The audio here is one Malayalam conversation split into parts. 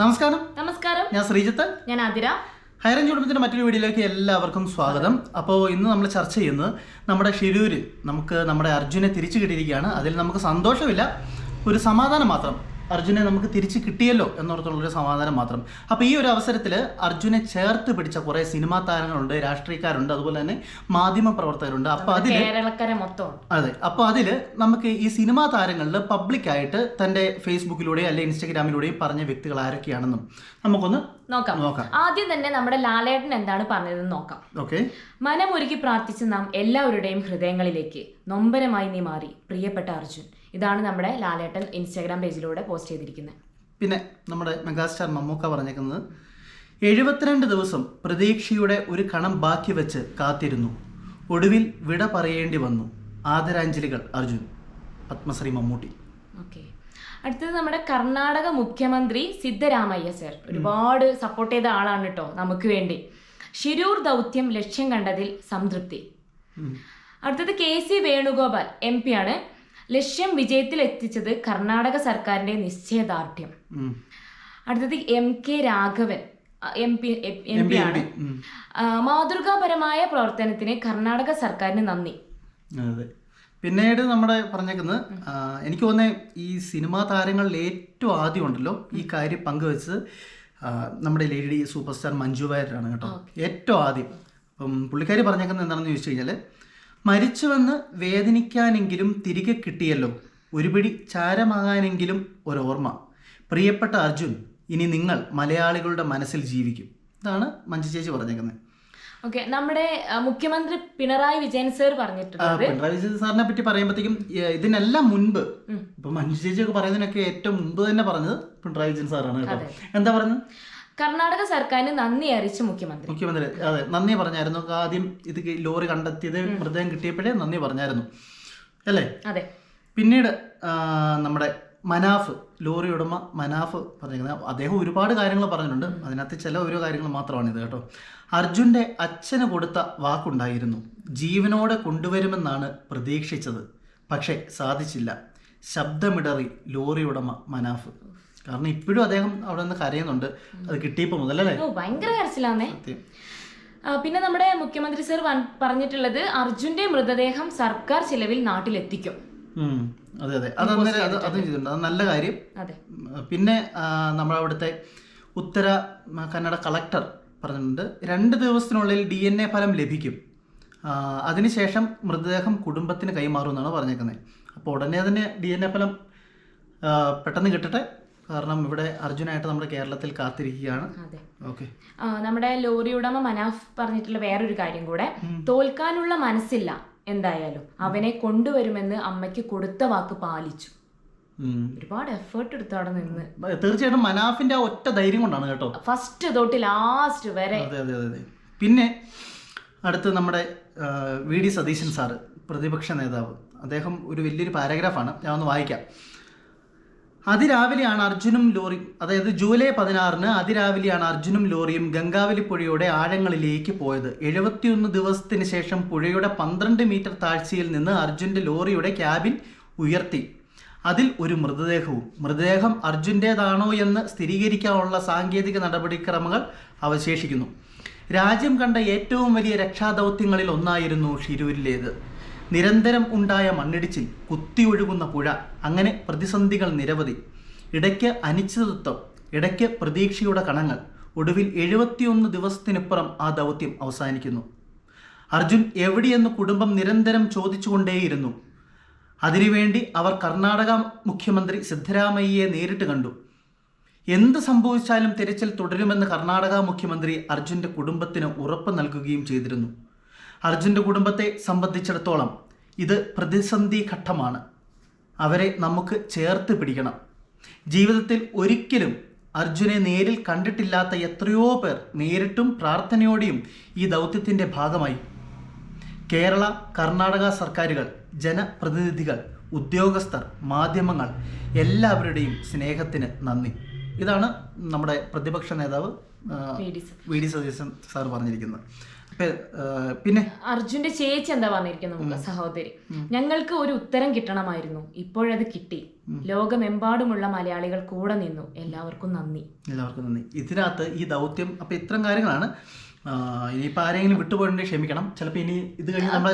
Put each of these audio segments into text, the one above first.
നമസ്കാരം. നമസ്കാരം. ഞാൻ ശ്രീജിത്ത്. ഞാൻ ആതിര. ഹൈറേഞ്ച് കുടുംബത്തിന്റെ മറ്റൊരു വീഡിയോയിലേക്ക് എല്ലാവർക്കും സ്വാഗതം. അപ്പോൾ ഇന്ന് നമ്മൾ ചർച്ച ചെയ്യുന്നത് നമ്മുടെ ഷിരൂരിൽ നമുക്ക് നമ്മുടെ അർജുനെ തിരിച്ചു കിട്ടിയിരിക്കുകയാണ്. അതിൽ നമുക്ക് സന്തോഷമില്ല ഒരു സമാധാനം മാത്രം. അർജുനെ നമുക്ക് തിരിച്ചു കിട്ടിയല്ലോ എന്നോർത്തുള്ളൊരു സമാധാനം മാത്രം. അപ്പോൾ ഈ ഒരു അവസരത്തിൽ അർജുനെ ചേർത്ത് പിടിച്ച കുറേ സിനിമാ താരങ്ങളുണ്ട് രാഷ്ട്രീയക്കാരുണ്ട് അതുപോലെ തന്നെ മാധ്യമ പ്രവർത്തകരുണ്ട്. അപ്പോൾ അതിൽ അതെ അപ്പോൾ അതിൽ നമുക്ക് ഈ സിനിമാ താരങ്ങളിൽ പബ്ലിക്കായിട്ട് തന്റെ ഫേസ്ബുക്കിലൂടെയും അല്ലെങ്കിൽ ഇൻസ്റ്റഗ്രാമിലൂടെയും പറഞ്ഞ വ്യക്തികൾ ആരൊക്കെയാണെന്നും നമുക്കൊന്ന് നോക്കാം. നോക്കാം. ആദ്യം തന്നെ നമ്മുടെ ലാലേട്ടൻ എന്താണ് പറഞ്ഞതെന്ന് നോക്കാം. ഓക്കെ. മനമൊരുക്കി പ്രാർത്ഥിച്ച് നാം എല്ലാവരുടെയും ഹൃദയങ്ങളിലേക്ക് നൊമ്പരമായി നീ മാറി പ്രിയപ്പെട്ട അർജുൻ. ഇതാണ് നമ്മുടെ ലാലേട്ടൻ ഇൻസ്റ്റാഗ്രാം പേജിലൂടെ പോസ്റ്റ് ചെയ്തിരിക്കുന്നത് പിന്നെ നമ്മുടെ മെഗാസ്റ്റാർ മമ്മൂക്ക പറഞ്ഞേക്കുന്നത് എഴുപത്തിരണ്ട് ദിവസം പ്രതീക്ഷയുടെ ഒരു കണം ബാക്കി വെച്ച് കാത്തിരുന്നു. ഒടുവിൽ വിട പറയേണ്ടി വന്നു. ആദരാഞ്ജലികൾ അർജുൻ. പത്മശ്രീ മമ്മൂട്ടി. ഓക്കെ. അടുത്തത് നമ്മുടെ കർണാടക മുഖ്യമന്ത്രി സിദ്ധരാമയ്യ സർ ഒരുപാട് സപ്പോർട്ട് ചെയ്ത ആളാണ് കേട്ടോ നമുക്ക് വേണ്ടി. ശിരൂർ ദൗത്യം ലക്ഷ്യം കണ്ടതിൽ സംതൃപ്തി. അടുത്തത് K C Venugopal M P ആണ്. ലക്ഷ്യം വിജയത്തിൽ എത്തിച്ചത് കർണാടക സർക്കാരിന്റെ നിശ്ചയദാർഢ്യം. അടുത്തത് M K Raghavan M P M P ആണ്. മാതൃകാപരമായ പ്രവർത്തനത്തിന് കർണാടക സർക്കാരിന് നന്ദി. പിന്നീട് നമ്മുടെ പറഞ്ഞേക്കുന്നത് എനിക്ക് തോന്നുന്നത് ഈ സിനിമാ താരങ്ങളിൽ ഏറ്റവും ആദ്യം ഉണ്ടല്ലോ ഈ കാര്യം പങ്കുവെച്ചത് നമ്മുടെ ലേഡി സൂപ്പർ സ്റ്റാർ മഞ്ജു വാര്യരാണ് കേട്ടോ. ഏറ്റവും ആദ്യം. അപ്പം പുള്ളിക്കാരി പറഞ്ഞേക്കുന്നത് എന്താണെന്ന് ചോദിച്ചു കഴിഞ്ഞാൽ മരിച്ചുവെന്ന് വേദനിക്കാനെങ്കിലും തിരികെ കിട്ടിയല്ലോ. ഒരുപിടി ചാരമാകാനെങ്കിലും ഒരോർമ്മ. പ്രിയപ്പെട്ട അർജുൻ ഇനി നിങ്ങൾ മലയാളികളുടെ മനസ്സിൽ ജീവിക്കും. ഇതാണ് മഞ്ജു ചേച്ചി പറഞ്ഞേക്കുന്നത് ഓക്കെ നമ്മുടെ മുഖ്യമന്ത്രി പിണറായി വിജയൻ സർ പറഞ്ഞിട്ടുണ്ട് പിണറായി വിജയൻ സാറിനെ പറ്റി പറയുമ്പോഴത്തേക്കും ഇതിനെല്ലാം മുൻപ് ഇപ്പൊ മഞ്ജു ചേച്ചി ഒക്കെ പറയുന്നതിനൊക്കെ ഏറ്റവും മുമ്പ് തന്നെ പറഞ്ഞത് പിണറായി വിജയൻ സാറാണ് കേട്ടോ. എന്താ പറഞ്ഞത്? കർണാടക സർക്കാരിന് നന്ദി അറിയിച്ചു മുഖ്യമന്ത്രി. മുഖ്യമന്ത്രി അതെ നന്ദി പറഞ്ഞായിരുന്നു. ആദ്യം ഇത് ലോറി കണ്ടെത്തിയത് മൃതദേഹം കിട്ടിയപ്പോഴേ നന്ദി പറഞ്ഞായിരുന്നു. അല്ലേ? അതെ. പിന്നീട് നമ്മുടെ മനാഫ് ലോറി ഉടമ മനാഫ് പറഞ്ഞിരിക്കുന്നത് അദ്ദേഹം ഒരുപാട് കാര്യങ്ങൾ പറഞ്ഞിട്ടുണ്ട്. അതിനകത്ത് ചില ഓരോ കാര്യങ്ങൾ മാത്രമാണ് ഇത് കേട്ടോ. അർജുന്റെ അച്ഛന് കൊടുത്ത വാക്കുണ്ടായിരുന്നു. ജീവനോടെ കൊണ്ടുവരുമെന്നാണ് പ്രതീക്ഷിച്ചത്. പക്ഷേ സാധിച്ചില്ല. ശബ്ദമിടറി ലോറി ഉടമ മനാഫ്. കാരണം ഇപ്പോഴും അദ്ദേഹം അവിടെ നിന്ന് കരയുന്നുണ്ട്. അത് കിട്ടിയപ്പോൾ മുതൽ അല്ലേ ഭയങ്കര കരച്ചിലാന്നേ. പിന്നെ നമ്മുടെ മുഖ്യമന്ത്രി സർ പറഞ്ഞിട്ടുള്ളത് അർജുന്റെ മൃതദേഹം സർക്കാർ ചിലവിൽ നാട്ടിലെത്തിക്കും. അതെ അതെ. അത് അന്നേരം അത് അതും ചെയ്തിട്ടുണ്ട്. അത് നല്ല കാര്യം. പിന്നെ നമ്മളവിടുത്തെ നമ്മുടെ അവിടുത്തെ ഉത്തര കന്നഡ കളക്ടർ പറഞ്ഞിട്ടുണ്ട്. രണ്ട് ദിവസത്തിനുള്ളിൽ ഡി എൻ എ ഫലം ലഭിക്കും. അതിനുശേഷം മൃതദേഹം കുടുംബത്തിന് കൈമാറുമെന്നാണ് പറഞ്ഞേക്കുന്നത്. അപ്പോൾ ഉടനെ തന്നെ ഡി എൻ എ ഫലം പെട്ടെന്ന് കിട്ടട്ടെ? കാരണം ഇവിടെ അർജുനായിട്ട് നമ്മുടെ കേരളത്തിൽ കാത്തിരിക്കുകയാണ്. ഓക്കെ. നമ്മുടെ ലോറി ഉടമ മനാഫ് പറഞ്ഞിട്ടുള്ള വേറൊരു കാര്യം കൂടെ. തോൽക്കാനുള്ള മനസ്സില്ല എന്തായാലും. അവനെ കൊണ്ടുവരുമെന്ന് അമ്മയ്ക്ക് കൊടുത്ത വാക്ക് പാലിച്ചു. ഒരുപാട് എഫേർട്ട് എടുത്തു അവിടെ നിന്ന്. തീർച്ചയായിട്ടും മനാഫിന്റെ ആ ഒറ്റ ധൈര്യം കൊണ്ടാണ് കേട്ടോ. ഫസ്റ്റ് തൊട്ട് ലാസ്റ്റ് വരെ. അതെ അതെ അതെ പിന്നെ അടുത്ത് നമ്മുടെ വി ഡി സതീശൻ സാറ് പ്രതിപക്ഷ നേതാവ്. അദ്ദേഹം ഒരു വലിയൊരു പാരഗ്രാഫാണ് ഞാൻ ഒന്ന് വായിക്കാം. അതിരാവിലെയാണ് അർജുനും ലോറി അതായത് ജൂലൈ പതിനാറിന് അതിരാവിലെയാണ് അർജുനും ലോറിയും ഗംഗാവലി പുഴയുടെ ആഴങ്ങളിലേക്ക് പോയത്. എഴുപത്തിയൊന്ന് ദിവസത്തിന് ശേഷം പുഴയുടെ പന്ത്രണ്ട് മീറ്റർ താഴ്ചയിൽ നിന്ന് അർജുന്റെ ലോറിയുടെ ക്യാബിൻ ഉയർത്തി. അതിൽ ഒരു മൃതദേഹവും മൃതദേഹം അർജുന്റേതാണോ എന്ന് സ്ഥിരീകരിക്കാനുള്ള സാങ്കേതിക നടപടിക്രമങ്ങൾ അവശേഷിക്കുന്നു. രാജ്യം കണ്ട ഏറ്റവും വലിയ രക്ഷാദൗത്യങ്ങളിൽ ഒന്നായിരുന്നു ഷിരൂരിലേത്. നിരന്തരം ഉണ്ടായ മണ്ണിടിച്ചിൽ കുത്തിയൊഴുകുന്ന പുഴ അങ്ങനെ പ്രതിസന്ധികൾ നിരവധി. ഇടയ്ക്ക് അനിശ്ചിതത്വം ഇടയ്ക്ക് പ്രതീക്ഷയുടെ കണങ്ങൾ. ഒടുവിൽ എഴുപത്തിയൊന്ന് ദിവസത്തിനിപ്പുറം ആ ദൗത്യം അവസാനിക്കുന്നു. അർജുൻ എവിടെയെന്ന് കുടുംബം നിരന്തരം ചോദിച്ചുകൊണ്ടേയിരുന്നു. അതിനുവേണ്ടി അവർ കർണാടക മുഖ്യമന്ത്രി സിദ്ധരാമയ്യയെ നേരിട്ട് കണ്ടു. എന്ത് സംഭവിച്ചാലും തിരച്ചിൽ തുടരുമെന്ന് കർണാടക മുഖ്യമന്ത്രി അർജുന്റെ കുടുംബത്തിന് ഉറപ്പ് നൽകുകയും ചെയ്തിരുന്നു. അർജുന്റെ കുടുംബത്തെ സംബന്ധിച്ചിടത്തോളം ഇത് പ്രതിസന്ധി ഘട്ടമാണ്. അവരെ നമുക്ക് ചേർത്ത് പിടിക്കണം. ജീവിതത്തിൽ ഒരിക്കലും അർജുനെ നേരിൽ കണ്ടിട്ടില്ലാത്ത എത്രയോ പേർ നേരിട്ടും പ്രാർത്ഥനയോടെയും ഈ ദൗത്യത്തിന്റെ ഭാഗമായി. കേരള കർണാടക സർക്കാരുകൾ ജനപ്രതിനിധികൾ ഉദ്യോഗസ്ഥർ മാധ്യമങ്ങൾ എല്ലാവരുടെയും സ്നേഹത്തിന് നന്ദി. ഇതാണ് നമ്മുടെ പ്രതിപക്ഷ നേതാവ് വി ഡി സതീശൻ. സാർ പറഞ്ഞിരിക്കുന്നത്. പിന്നെ അർജുന്റെ ചേച്ചി എന്താ പറഞ്ഞിരിക്കുന്നത് നമുക്ക് സഹോദരി? ഞങ്ങൾക്ക് ഒരു ഉത്തരം കിട്ടണമായിരുന്നു. ഇപ്പോഴത് കിട്ടി. ലോകമെമ്പാടുമുള്ള മലയാളികൾ കൂടെ നിന്നു. എല്ലാവർക്കും നന്ദി. എല്ലാവർക്കും നന്ദി. ഇതിനകത്ത് ഈ ദൗത്യം അപ്പൊ ഇത്തരം കാര്യങ്ങളാണ്. ഇനിയിപ്പോ ആരെങ്കിലും വിട്ടുപോയിട്ടുണ്ടെങ്കിൽ ക്ഷമിക്കണം. ചിലപ്പോൾ ഇനി ഇത് കഴിഞ്ഞ് നമ്മൾ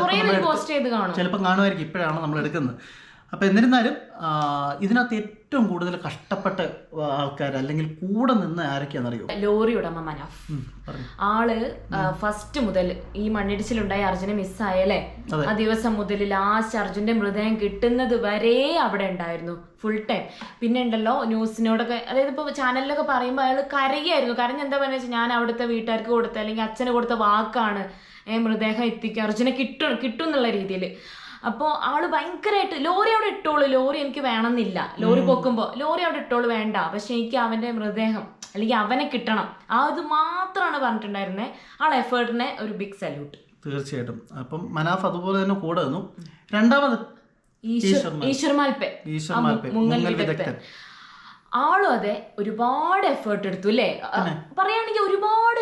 കാണും. ചിലപ്പോൾ കാണുമായിരിക്കും. ഇപ്പോഴാണ് നമ്മൾ എടുക്കുന്നത് അപ്പോൾ എന്നിരുന്നാലും ഇതിനകത്ത് ഏറ്റവും കൂടുതൽ കഷ്ടപ്പെട്ട ആൾക്കാർ അല്ലെങ്കിൽ കൂടെ നിന്ന് ആരൊക്കെയാണെന്നറിയോ? ലോറി ഉടമ മനാഫ് ആൾ ഫസ്റ്റ് മുതൽ ഈ മണ്ണിടിച്ചിലുണ്ടായി അർജുനെ മിസ്സായല്ലേ. ആ ദിവസം മുതൽ ലാസ്റ്റ് അർജുന്റെ മൃതദേഹം കിട്ടുന്നത് വരെ അവിടെ ഉണ്ടായിരുന്നു ഫുൾ ടൈം പിന്നെ ഉണ്ടല്ലോ ന്യൂസിനോടൊക്കെ അതായത് ഇപ്പൊ ചാനലിലൊക്കെ പറയുമ്പോൾ അയാൾ കരയായിരുന്നു. കരഞ്ഞ് എന്താ പറയുക ഞാൻ അവിടുത്തെ വീട്ടുകാർക്ക് കൊടുത്ത അല്ലെങ്കിൽ അച്ഛന് കൊടുത്ത വാക്കാണ് മൃതദേഹം എത്തിക്കുക അർജുനെ കിട്ടും കിട്ടും എന്നുള്ള രീതിയിൽ അപ്പോൾ ആൾ ഭയങ്കരമായിട്ട് ലോറി അവിടെ ഇട്ടോളൂ ലോറി എനിക്ക് വേണമെന്നില്ല. ലോറി പൊക്കുമ്പോൾ ലോറി അവിടെ ഇട്ടോളൂ വേണ്ട. പക്ഷെ എനിക്ക് അവന്റെ മൃതദേഹം അല്ലെങ്കിൽ അവനെ കിട്ടണം. ആ ഇത് മാത്രമാണ് പറഞ്ഞിട്ടുണ്ടായിരുന്നത് ആൾ എഫേർട്ടിനെ ഒരു ബിഗ് സല്യൂട്ട് തീർച്ചയായിട്ടും. അപ്പം മനാഫ് അതുപോലെ തന്നെ കൂടെ നിന്നു. രണ്ടാമത് ഈശ്വർ ഈശ്വർ മാൽപ്പെ ഈശ്വർ മാൽപ്പെ, മുങ്ങൽ വിദഗ്ധൻ. ആളും അതെ ഒരുപാട് എഫേർട്ട് എടുത്തു അല്ലേ പറയുകയാണെങ്കിൽ ഒരുപാട്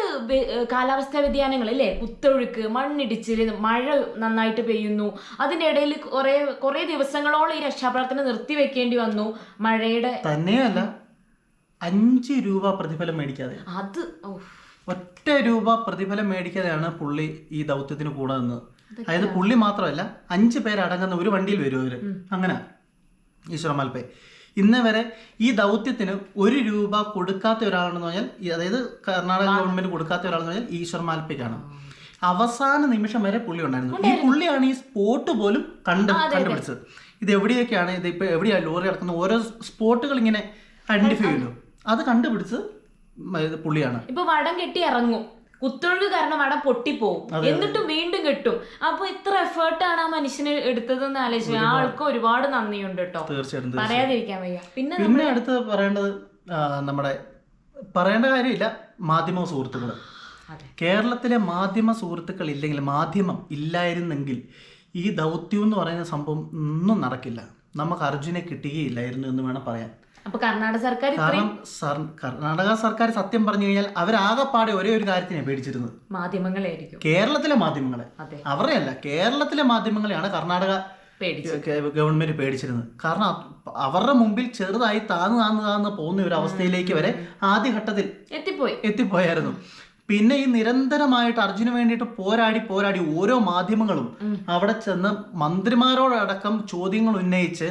കാലാവസ്ഥാ വ്യതിയാനങ്ങൾ അല്ലേ കുത്തൊഴുക്ക് മണ്ണിടിച്ചിൽ മഴ നന്നായിട്ട് പെയ്യുന്നു. അതിന്റെ ഇടയിൽ കുറെ കുറെ ദിവസങ്ങളോളം ഈ രക്ഷാപ്രവർത്തനം നിർത്തിവെക്കേണ്ടി വന്നു. മഴയുടെ തന്നെയല്ല അഞ്ച് രൂപ പ്രതിഫലം മേടിക്കാതെ. അത് ഒറ്റ രൂപ പ്രതിഫലം മേടിക്കാതെയാണ് പുള്ളി ഈ ദൗത്യത്തിന് കൂടെ നിന്നത്. അതായത് പുള്ളി മാത്രമല്ല അഞ്ച് പേരടങ്ങുന്ന ഒരു വണ്ടിയിൽ വരും അവർ. അങ്ങനെ ഈശ്വര മാൽപ്പേ. ഇന്ന് വരെ ഈ ദൗത്യത്തിന് ഒരു രൂപ കൊടുക്കാത്ത ഒരാളെന്ന് പറഞ്ഞാൽ അതായത് കർണാടക ഗവൺമെന്റ് കൊടുക്കാത്ത ഒരാളെന്ന് പറഞ്ഞാൽ ഈശ്വർ മാൽപ്പിക്കാണ്. അവസാന നിമിഷം വരെ പുള്ളി ഉണ്ടായിരുന്നു. ഈ പുള്ളിയാണ് ഈ സ്പോട്ട് പോലും കണ്ട് കണ്ടുപിടിച്ചത്. ഇത് എവിടെയൊക്കെയാണ്? ഇത് ഇപ്പൊ എവിടെയാണ് ലോറി കിടക്കുന്ന ഓരോ സ്പോട്ടുകൾ ഇങ്ങനെ ഐഡന്റിഫൈ ചെയ്തു അത് കണ്ടുപിടിച്ച് പുള്ളിയാണ്. ഇപ്പൊ വടം കെട്ടി ഇറങ്ങും. കുത്തൊഴുക്ക് കാരണം അവിടെ പൊട്ടിപ്പോവും. എന്നിട്ടും വീണ്ടും കിട്ടും. അപ്പൊ ഇത്ര എഫേർട്ടാണ് ആ മനുഷ്യന് എടുത്തതെന്ന് ആലോചിച്ചു ആ ആൾക്ക് ഒരുപാട് നന്ദിയുണ്ട് കേട്ടോ. തീർച്ചയായിട്ടും പറയാതിരിക്കാൻ വയ്യ. പിന്നെ പിന്നെ അടുത്ത് പറയേണ്ടത് നമ്മുടെ പറയേണ്ട കാര്യമില്ല മാധ്യമ സുഹൃത്തുക്കൾ കേരളത്തിലെ മാധ്യമ സുഹൃത്തുക്കൾ ഇല്ലെങ്കിൽ മാധ്യമം ഇല്ലായിരുന്നെങ്കിൽ ഈ ദൗത്യം എന്ന് പറയുന്ന സംഭവം ഒന്നും നടക്കില്ല. നമുക്ക് അർജുനെ കിട്ടുകയില്ലായിരുന്നു എന്ന് വേണം പറയാൻ. അപ്പൊ കർണാടക സർക്കാർ കാരണം സർ- കർണാടക സർക്കാർ സത്യം പറഞ്ഞു കഴിഞ്ഞാൽ അവരാകെപ്പാടെ ഒരേ ഒരു കാര്യത്തിനെ പേടിച്ചിരുന്നത്. മാധ്യമങ്ങളായിരിക്കും കേരളത്തിലെ മാധ്യമങ്ങളെ. അതെ. അവരുടെ അല്ല കേരളത്തിലെ മാധ്യമങ്ങളെയാണ് കർണാടക പേടിച്ചു ഗ- ഗവൺമെന്റ് പേടിച്ചിരുന്നത്. കാരണം അവരുടെ മുമ്പിൽ ചെറുതായി താന്ന് താന്ന് താന്ന് പോകുന്ന ഒരു അവസ്ഥയിലേക്ക് വരെ ആദ്യഘട്ടത്തിൽ എത്തിപ്പോയി. എത്തിപ്പോയായിരുന്നു. പിന്നെ ഈ നിരന്തരമായിട്ട് അർജുന് വേണ്ടിയിട്ട് പോരാടി പോരാടി ഓരോ മാധ്യമങ്ങളും അവിടെ ചെന്ന് മന്ത്രിമാരോടടക്കം ചോദ്യങ്ങൾ ഉന്നയിച്ച്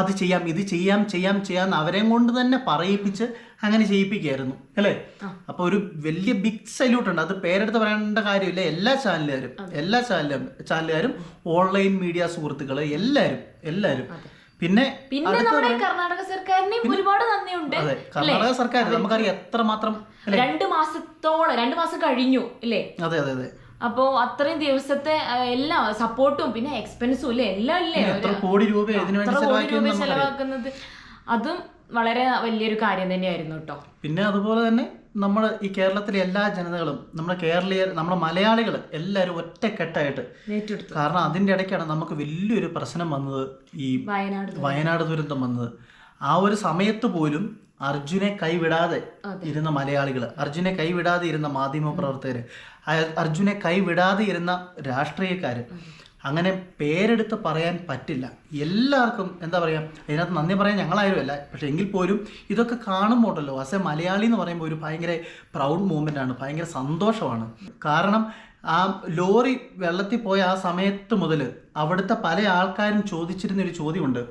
അത് ചെയ്യാം ഇത് ചെയ്യാം ചെയ്യാം ചെയ്യാം അവരെയും കൊണ്ട് തന്നെ പറയിപ്പിച്ച് അങ്ങനെ ചെയ്യിപ്പിക്കുകയായിരുന്നു. അല്ലേ? അപ്പൊ ഒരു വലിയ ബിഗ് സല്യൂട്ട് ഉണ്ട്. അത് പേരെടുത്ത് പറയേണ്ട കാര്യമില്ല. എല്ലാ ചാനലുകാരും എല്ലാ ചാനലും ചാനലുകാരും ഓൺലൈൻ മീഡിയ സുഹൃത്തുക്കൾ എല്ലാരും എല്ലാരും. പിന്നെ പിന്നെ നമ്മുടെ കർണാടക സർക്കാരിനെയും ഒരുപാട് നന്ദിയുണ്ട്. അതെ കർണാടക സർക്കാർ നമുക്കറിയാം എത്രമാത്രം രണ്ട് മാസത്തോളം രണ്ട് മാസം കഴിഞ്ഞു അല്ലേ? അതെ അതെ അതെ. അപ്പോ അത്രയും ദിവസത്തെ എല്ലാ സപ്പോർട്ടും പിന്നെ എക്സ്പെൻസും ഇല്ലേ? എല്ലാം ഇല്ലേ? കോടി രൂപ ചെലവാക്കുന്നത്? അതും വളരെ വലിയൊരു കാര്യം തന്നെയായിരുന്നു കേട്ടോ പിന്നെ അതുപോലെ തന്നെ നമ്മൾ ഈ കേരളത്തിലെ എല്ലാ ജനതകളും നമ്മുടെ കേരളീയർ നമ്മുടെ മലയാളികൾ എല്ലാവരും ഒറ്റക്കെട്ടായിട്ട് കാരണം അതിന്റെ ഇടയ്ക്കാണ് നമുക്ക് വലിയൊരു പ്രശ്നം വന്നത് ഈ വയനാട് വയനാട് ദുരന്തം വന്നത്. ആ ഒരു സമയത്ത് പോലും അർജുനെ കൈവിടാതെ ഇരുന്ന മലയാളികൾ അർജുനെ കൈവിടാതെ ഇരുന്ന മാധ്യമ പ്രവർത്തകർ അർജുനെ കൈവിടാതെ ഇരുന്ന രാഷ്ട്രീയക്കാർ അങ്ങനെ പേരെടുത്ത് പറയാൻ പറ്റില്ല. എല്ലാവർക്കും എന്താ പറയുക അതിനകത്ത് നന്ദി പറയാൻ ഞങ്ങളായാലും അല്ല. പക്ഷെ എങ്കിൽ പോലും ഇതൊക്കെ കാണുമ്പോൾ ഉണ്ടല്ലോ ആസ് എ മലയാളി എന്ന് പറയുമ്പോൾ ഒരു ഭയങ്കര പ്രൗഡ് മൂമെന്റ് ആണ് ഭയങ്കര സന്തോഷമാണ്. കാരണം ആ ലോറി വെള്ളത്തിൽ പോയ ആ സമയത്ത് മുതൽ അവിടുത്തെ പല ആൾക്കാരും ചോദിച്ചിരുന്ന ഒരു ചോദ്യമുണ്ട്.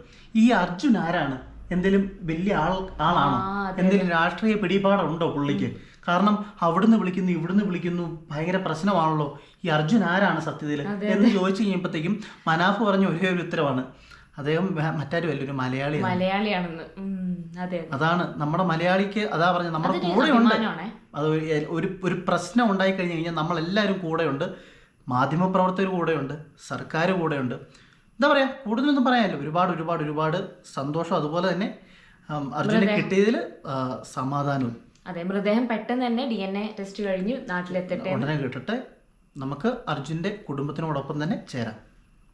ഈ അർജുൻ ആരാണ്? എന്തെങ്കിലും വലിയ ആൾ ആളാണോ? എന്തേലും എന്തെങ്കിലും രാഷ്ട്രീയ പിടിപാടുണ്ടോ പുള്ളിക്ക്? കാരണം അവിടുന്ന് വിളിക്കുന്നു ഇവിടുന്ന് വിളിക്കുന്നു ഭയങ്കര പ്രശ്നമാണല്ലോ. ഈ അർജുൻ ആരാണ് സത്യത്തിൽ എന്ന് ചോദിച്ചു കഴിയുമ്പോഴത്തേക്കും മനാഫ് പറഞ്ഞ ഒരേ ഒരു ഉത്തരവാണ്. അദ്ദേഹം മറ്റാരും അല്ല ഒരു മലയാളി മലയാളിയാണെന്ന് അതെ അതെ. അതാണ് നമ്മുടെ മലയാളിക്ക് അതാ പറഞ്ഞ നമ്മുടെ കൂടെ ഉണ്ട്. അത് ഒരു ഒരു ഒരു പ്രശ്നം ഉണ്ടായി കഴിഞ്ഞു കഴിഞ്ഞാൽ നമ്മളെല്ലാവരും കൂടെയുണ്ട്. മാധ്യമപ്രവർത്തകർ കൂടെയുണ്ട്. സർക്കാർ കൂടെയുണ്ട്. എന്താ പറയാ? കൂടുതലൊന്നും പറയാനില്ല. ഒരുപാട് ഒരുപാട് ഒരുപാട് സന്തോഷം. അതുപോലെ തന്നെ അർജുനെ കിട്ടിയതിൽ സമാധാനവും. അതെ മൃതദേഹം പെട്ടെന്ന് തന്നെ ഡി എൻ എ ടെസ്റ്റ് കഴിഞ്ഞു. നാട്ടിലെത്തട്ടെ ഉടനെ കിട്ടട്ടെ. നമുക്ക് അർജുന്റെ കുടുംബത്തിനോടൊപ്പം തന്നെ ചേരാം.